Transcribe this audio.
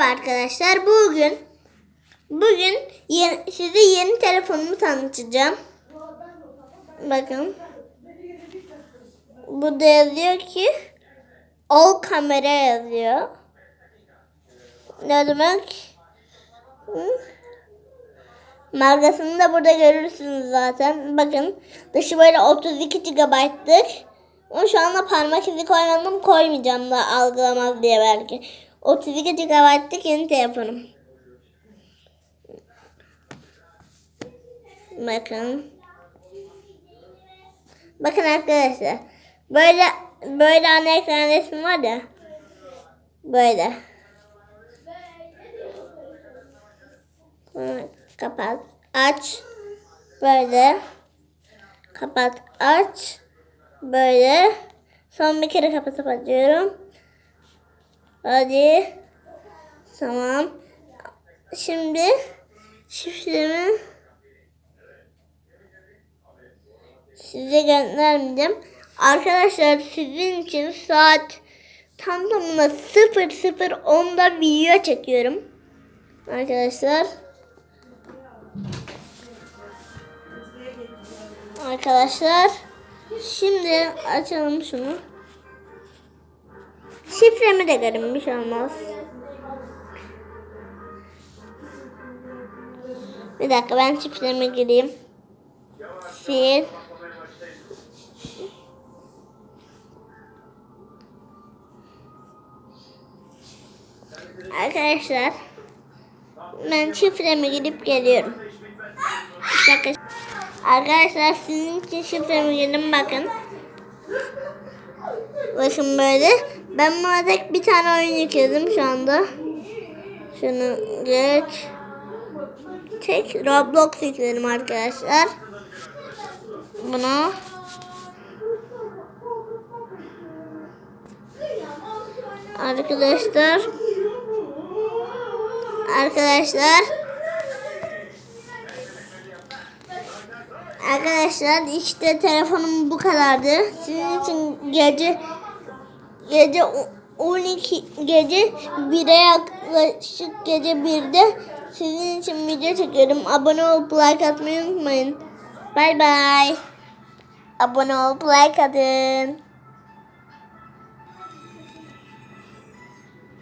Merhaba arkadaşlar. Bugün bugün yeni, size yeni telefonumu tanıtacağım. Bakın. Burada yazıyor ki All kamera yazıyor. Ne demek? Markasını da burada görürsünüz zaten. Bakın dışı böyle 32 GB'lık. Ama şu anda parmak izi koymadım koymayacağım da algılamaz diye belki. 32 GB'lık yeni telefonum. Bakın. Bakın arkadaşlar. Böyle böyle ana ekran resmi var ya. Böyle. Kapat. Aç. Böyle. Kapat. Aç. Böyle. Son bir kere kapatıp açıyorum. Hadi. Tamam. Şimdi şifremi size göndermeyeceğim. Arkadaşlar sizin için saat tam tamına 00.10'da video çekiyorum. Arkadaşlar. Arkadaşlar. Şimdi açalım şunu. Şifremi de görün bir şey olmaz. Bir dakika ben şifremi gireyim. Sil. Arkadaşlar ben şifremi girip geliyorum. Bir dakika. Arkadaşlar sizin için şifremi girdim bakın. Bakın böyle. Ben buna tek bir tane oyun yükledim şu anda. Şunu geç. Tek Roblox yükledim arkadaşlar. Bunu. Arkadaşlar. Arkadaşlar. Arkadaşlar işte telefonum bu kadardı. Sizin için gece gece 12 gece 1'e yaklaşık gece 1'de sizin için video çekiyorum. Abone olup like atmayı unutmayın. Bay bay. Abone olup like atın.